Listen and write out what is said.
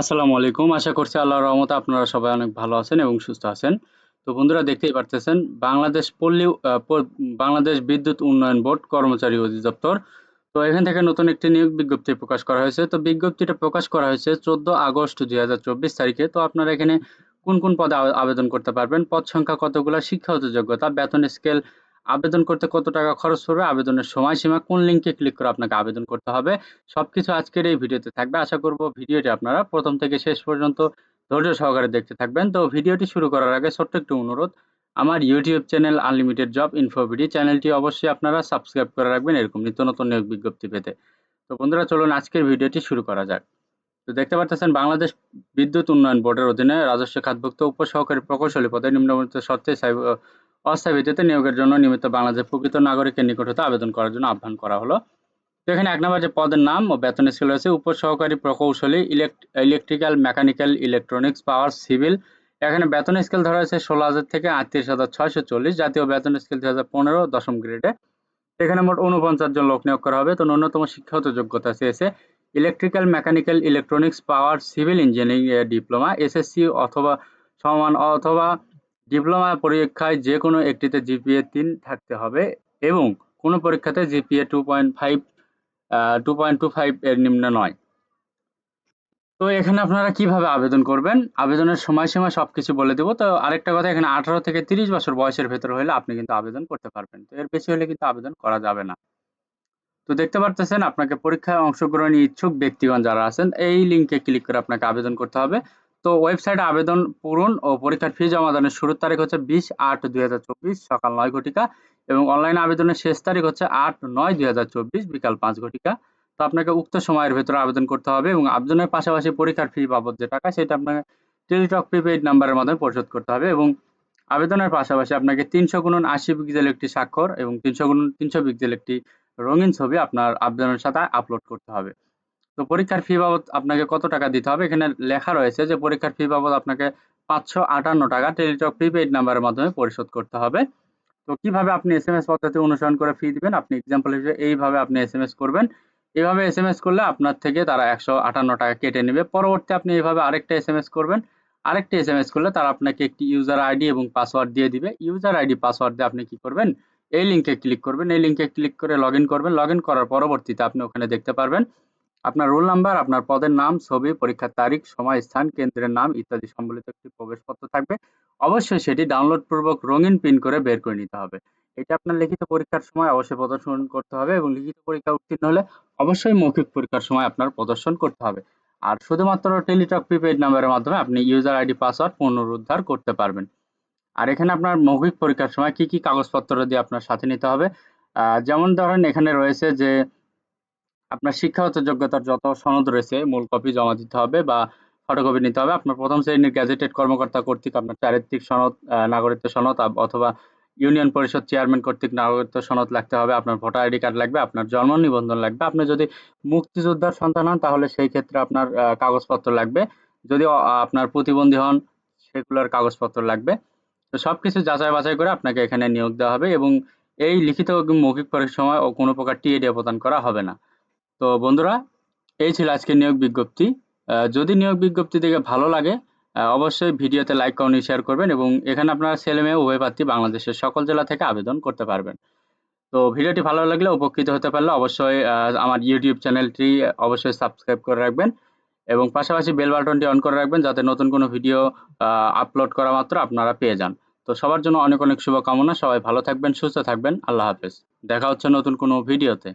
আসসালামু আলাইকুম। আশা করছি আল্লাহর রহমতে আপনারা সবাই অনেক ভালো আছেন এবং সুস্থ আছেন। তো বন্ধুরা দেখতেই পারতেছেন বাংলাদেশ পল্লী বাংলাদেশ বিদ্যুৎ উন্নয়ন বোর্ড কর্মচারী অধিদপ্তর। তো এখান থেকে নতুন একটি নিয়োগ বিজ্ঞপ্তি প্রকাশ করা হয়েছে। তো বিজ্ঞপ্তিটা প্রকাশ করা হয়েছে ১৪ আগস্ট ২০২৪ তারিখে। তো আপনারা এখানে কোন, কোন পদে আবেদন করতে পারবেন, পদ সংখ্যা কতগুলা, শিক্ষাগত যোগ্যতা, বেতন স্কেল, আবেদন করতে কত টাকা খরচ পড়বে, আবেদনের সময়সীমা, কোন লিঙ্কে ক্লিক করে আপনাকে আবেদন করতে হবে, সবকিছু আজকের এই ভিডিওতে থাকবে। আশা করব ভিডিওটি আপনারা প্রথম থেকে শেষ পর্যন্ত ধৈর্য সহকারে দেখতে থাকবেন। তো ভিডিওটি শুরু করার আগে ছোট্ট একটু অনুরোধ, আমার YouTube channel unlimited job info BD চ্যানেলটি অবশ্যই আপনারা সাবস্ক্রাইব করে রাখবেন এরকম নিত্য নতুন নিয়োগ বিজ্ঞপ্তি পেতে। তো বন্ধুরা চলুন আজকের ভিডিওটি শুরু করা যাক। তো দেখতে পাচ্ছেন বাংলাদেশ বিদ্যুৎ উন্নয়ন বোর্ডের অধীনে রাজস্ব খাতভুক্ত উপসহকারী প্রকৌশলী পদে নিম্নবর্ণিত শর্তে অস্থায়ী ভিত্তিতে নিয়োগের জন্য নিয়মিত বাংলাদেশের প্রকৃত নাগরিকের নিকট হতে আবেদন করার জন্য আহ্বান করা হলো। তো এখানে এক নম্বর যে পদের নাম ও বেতন স্কেল রয়েছে উপসহকারী প্রকৌশলী elect electrical, mechanical, electronics, power, civil. এখানে বেতন স্কেল ধরা হয়েছে ১৬,০০০ থেকে ৩৮,৬৪০ জাতীয় বেতন স্কেল ২০১৫ দশম গ্রেডে। এখানে মোট ৪৯ জন লোক নিয়োগ করা হবে। তো ন্যূনতম শিক্ষাগত যোগ্যতা চেয়েছে electrical, mechanical, electronics, power, civil engineering diploma, SSC অথবা সমান অথবা ডিপ্লোমা পরীক্ষায় যে কোনো একটিতে জিপিএ ৩ থাকতে হবে এবং কোনো পরীক্ষাতে জিপিএ 2.5 আ 2.25 এর নিম্ন নয়। তো এখানে আপনারা কীভাবে আবেদন করবেন? আবেদনের সময়সীমা সবকিছু বলে দেবো তো আরেকটা কথা এখানে ১৮ থেকে ৩০ বছর বয়সের ভেতরে হলে আপনি কিন্তু আবেদন করতে পারবেন। তো এর বেশি হলে কিন্তু আবেদন করা যাবে না। তো দেখতে পারতেছেন, আপনাকে পরীক্ষায় অংশগ্রহণে ইচ্ছুক ব্যক্তিগণ যারা আছেন, এই লিঙ্কে ক্লিক করে আপনাকে আবেদন করতে হবে। তো ওয়েবসাইটে আবেদন পূরণ ও পরীক্ষার ফি জমা দানের শুরুর তারিখ হচ্ছে ২০-৮-২০২৪ সকাল নয় ঘটিকা, এবং অনলাইন আবেদনের শেষ তারিখ হচ্ছে ৮-৯-২০২৪ বিকাল পাঁচ ঘটিকা। তো আপনাকে উক্ত সময়ের ভেতরে আবেদন করতে হবে এবং আবেদনের পাশাপাশি পরীক্ষার ফি বাবদ যে টাকা, সেটা আপনাকে টেলিটক প্রিপেইড নাম্বারের মাধ্যমে পরিশোধ করতে হবে এবং আবেদনের পাশাপাশি আপনাকে ৩০০ গুণন ৮০ পিক্সেল একটি স্বাক্ষর এবং ৩০০ গুণন ৩০০ পিক্সেল একটি রঙিন ছবি আপনার আবেদনের সাথে আপলোড করতে হবে। তো পরীক্ষার ফি বাবদ আপনাকে কত টাকা দিতে হবে? এখানে লেখা রয়েছে যে পরীক্ষার ফি বাবদ আপনাকে ৫৫৮ টাকা টেলিটক প্রিপেইড নাম্বারের মাধ্যমে পরিশোধ করতে হবে। তো কীভাবে আপনি এস এম এস পদ্ধতি অনুসরণ করে ফি দিবেন? আপনি এক্সাম্পল হিসেবে এইভাবে আপনি এস এম এস করবেন। এভাবে এস এম এস করলে আপনার থেকে তারা ১৫৮ টাকা কেটে নেবে। পরবর্তী আপনি এইভাবে আরেকটা এস এম এস করবেন। আরেকটা এস এম এস করলে তারা আপনাকে একটি ইউজার আইডি এবং পাসওয়ার্ড দিয়ে দিবে। ইউজার আইডি পাসওয়ার্ড দিয়ে আপনি কি করবেন? এই লিঙ্কে ক্লিক করবেন। এই লিঙ্কে ক্লিক করে লগইন করবেন। লগইন করার পরবর্তীতে আপনি ওখানে দেখতে পারবেন আপনার রোল নাম্বার, আপনার পদের নাম, ছবি, পরীক্ষার তারিখ, সময়, স্থান, কেন্দ্রের নাম ইত্যাদি সম্বলিত একটি প্রবেশপত্র থাকবে। অবশ্যই সেটি ডাউনলোড পূর্বক রঙিন প্রিন্ট করে বের করে নিতে হবে। এটা আপনার লিখিত পরীক্ষার সময় অবশ্যই প্রদর্শন করতে হবে এবং লিখিত পরীক্ষা উত্তীর্ণ হলে অবশ্যই মৌখিক পরীক্ষার সময় আপনার প্রদর্শন করতে হবে। আর শুধুমাত্র টেলিটক প্রিপেইড নাম্বারের মাধ্যমে আপনি ইউজার আইডি পাসওয়ার্ড পুনরুদ্ধার করতে পারবেন। আর এখানে আপনার মৌখিক পরীক্ষার সময় কি, কি কাগজপত্র দিয়ে আপনার সাথে নিতে হবে? যেমন ধরেন এখানে রয়েছে যে আপনার শিক্ষাগত যোগ্যতার যত সনদ রয়েছে মূল কপি জমা দিতে হবে বা ফটোকপি নিতে হবে। আপনার প্রথম শ্রেণির গ্যাজেটেড কর্মকর্তা কর্তৃক আপনার চারিত্রিক সনদ, নাগরিকত্ব সনদ অথবা ইউনিয়ন পরিষদ চেয়ারম্যান কর্তৃক নাগরিকত্ব সনদ লাগতে হবে, আপনার ভোটার আইডি কার্ড লাগবে, আপনার জন্ম নিবন্ধন লাগবে। আপনি যদি মুক্তিযোদ্ধার সন্তান হন তাহলে সেই ক্ষেত্রে আপনার কাগজপত্র লাগবে। যদি আপনার প্রতিবন্ধী হন সেগুলোর কাগজপত্র লাগবে। তো সবকিছু যাচাই বাছাই করে আপনাকে এখানে নিয়োগ দেওয়া হবে এবং এই লিখিত মৌখিক পরীক্ষার সময় ও কোনো প্রকার টিএডি প্রদান করা হবে না। তো বন্ধুরা এই ছিল আজকের নিয়োগ বিজ্ঞপ্তি। যদি নিয়োগ বিজ্ঞপ্তি দেখে ভালো লাগে অবশ্যই ভিডিওতে লাইক, কমেন্ট, শেয়ার করবেন এবং এখানে আপনারা ছেলে-মেয়ে উভয় প্রার্থী বাংলাদেশের সকল জেলা থেকে আবেদন করতে পারবেন। তো ভিডিওটি ভালো লাগলে উপকৃত হতে পারলে অবশ্যই আমার ইউটিউব চ্যানেলটি অবশ্যই সাবস্ক্রাইব করে রাখবেন এবং পাশাপাশি বেল বাটনটি অন করে রাখবেন যাতে নতুন কোনো ভিডিও আপলোড করা মাত্র আপনারা পেয়ে যান। তো সবার জন্য অনেক, অনেক শুভকামনা। সবাই ভালো থাকবেন, সুস্থ থাকবেন। আল্লাহ হাফেজ। দেখা হচ্ছে নতুন কোনো ভিডিওতে।